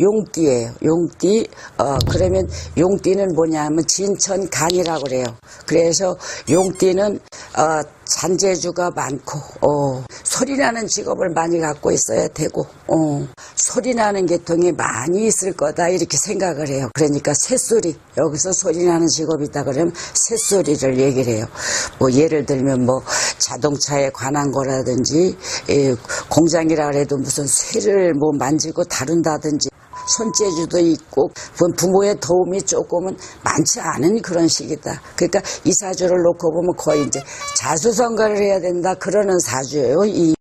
용띠예요. 용띠. 어 그러면 용띠는 뭐냐면 진천 간이라고 그래요. 그래서 용띠는 어 잔재주가 많고 어 소리나는 직업을 많이 갖고 있어야 되고 어 소리나는 계통이 많이 있을 거다 이렇게 생각을 해요. 그러니까 새소리 여기서 소리나는 직업이다 그러면 새소리를 얘기를 해요. 뭐 예를 들면 뭐 자동차에 관한 거라든지 예, 공장이라 그래도 무슨 쇠를 뭐 만지고 다룬다든지 손재주도 있고 부- 부모의 도움이 조금은 많지 않은 그런 시기다. 그러니까 이 사주를 놓고 보면 거의 이제 자수성가를 해야 된다 그러는 사주예요. 이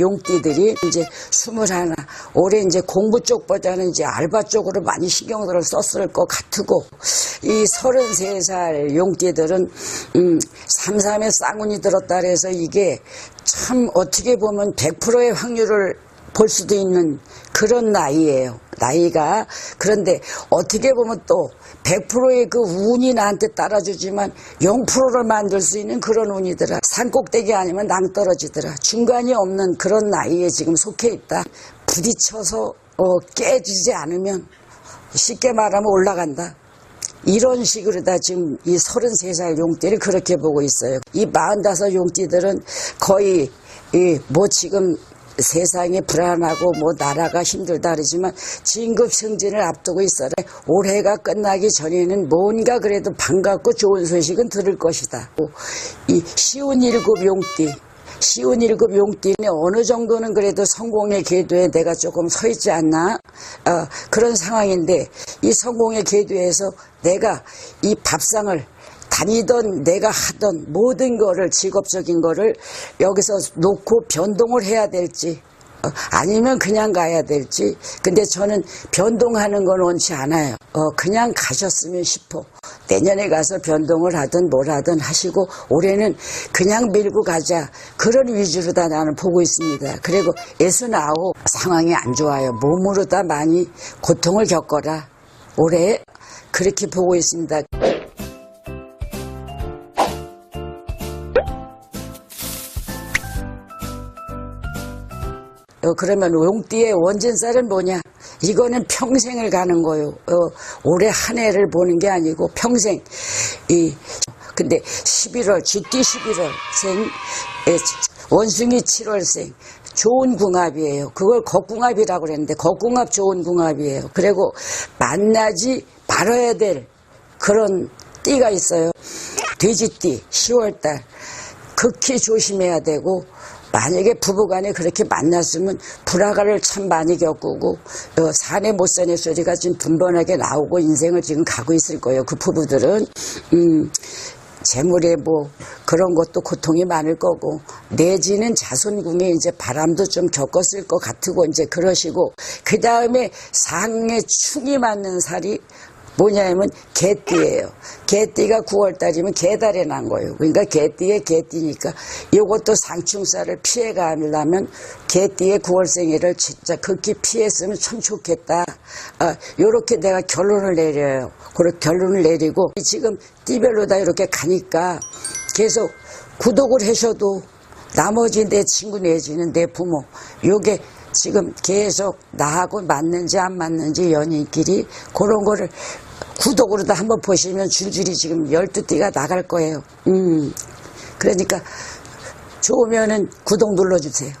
용띠들이 이제 스물 하나 올해 이제 공부 쪽보다는 이제 알바 쪽으로 많이 신경을 썼을 것 같고 이 서른 세 살 용띠들은 음 삼삼에 쌍운이 들었다 그래서 이게 참 어떻게 보면 100%의 확률을 볼 수도 있는 그런 나이예요. 나이가 그런데 어떻게 보면 또 100%의 그 운이 나한테 따라주지만 0%를 만들 수 있는 그런 운이더라. 산꼭대기 아니면 낭떨어지더라. 중간이 없는 그런 나이에 지금 속해 있다. 부딪혀서 어, 깨지지 않으면 쉽게 말하면 올라간다. 이런 식으로 다 지금 이 33살 용띠를 그렇게 보고 있어요. 이 45 용띠들은 거의 이 뭐 지금 세상이 불안하고 뭐 나라가 힘들다 그러지만 진급 승진을 앞두고 있어라. 올해가 끝나기 전에는 뭔가 그래도 반갑고 좋은 소식은 들을 것이다. 이 쉬운 일곱 용띠 쉬운 일급 용띠는 어느 정도는 그래도 성공의 궤도에 내가 조금 서 있지 않나 어, 그런 상황인데 이 성공의 궤도에서 내가 이 밥상을 다니던 내가 하던 모든 거를 직업적인 거를 여기서 놓고 변동을 해야 될지 어, 아니면 그냥 가야 될지. 근데 저는 변동하는 건 원치 않아요. 어, 그냥 가셨으면 싶어. 내년에 가서 변동을 하든 뭘 하든 하시고 올해는 그냥 밀고 가자. 그런 위주로 다 나는 보고 있습니다. 그리고 예순아홉 상황이 안 좋아요. 몸으로 다 많이 고통을 겪어라. 올해 그렇게 보고 있습니다 어, 그러면 용띠의 원진살은 뭐냐? 이거는 평생을 가는 거요. 어, 올해 한 해를 보는 게 아니고 평생. 이 근데 11월 쥐띠 11월생 원숭이 7월생 좋은 궁합이에요. 그걸 겉궁합이라고 그랬는데 겉궁합 좋은 궁합이에요. 그리고 만나지 말아야 될 그런 띠가 있어요. 돼지띠 10월달 극히 조심해야 되고 만약에 부부간에 그렇게 만났으면 불화가를 참 많이 겪고 어, 사내 못 사내 소리가 지금 분번하게 나오고 인생을 지금 가고 있을 거예요. 그 부부들은 음, 재물에 뭐 그런 것도 고통이 많을 거고 내지는 자손궁에 이제 바람도 좀 겪었을 것 같고 이제 그러시고 그 다음에 상에 충이 맞는 살이 뭐냐면 개띠예요. 개띠가 9월 달이면 개달에 난 거예요. 그러니까 개띠에 개띠니까 이것도 상충살을 피해가려면 개띠의 9월생일을 진짜 극히 피했으면 참 좋겠다. 아, 요렇게 내가 결론을 내려요. 그렇게 결론을 내리고 지금 띠별로 다 이렇게 가니까 계속 구독을 하셔도 나머지 내 친구 내지는 내 부모 요게 지금 계속 나하고 맞는지 안 맞는지 연인끼리 그런 거를 구독으로 다 한번 보시면 줄줄이 지금 12띠가 나갈 거예요. 음. 그러니까 좋으면은 구독 눌러주세요.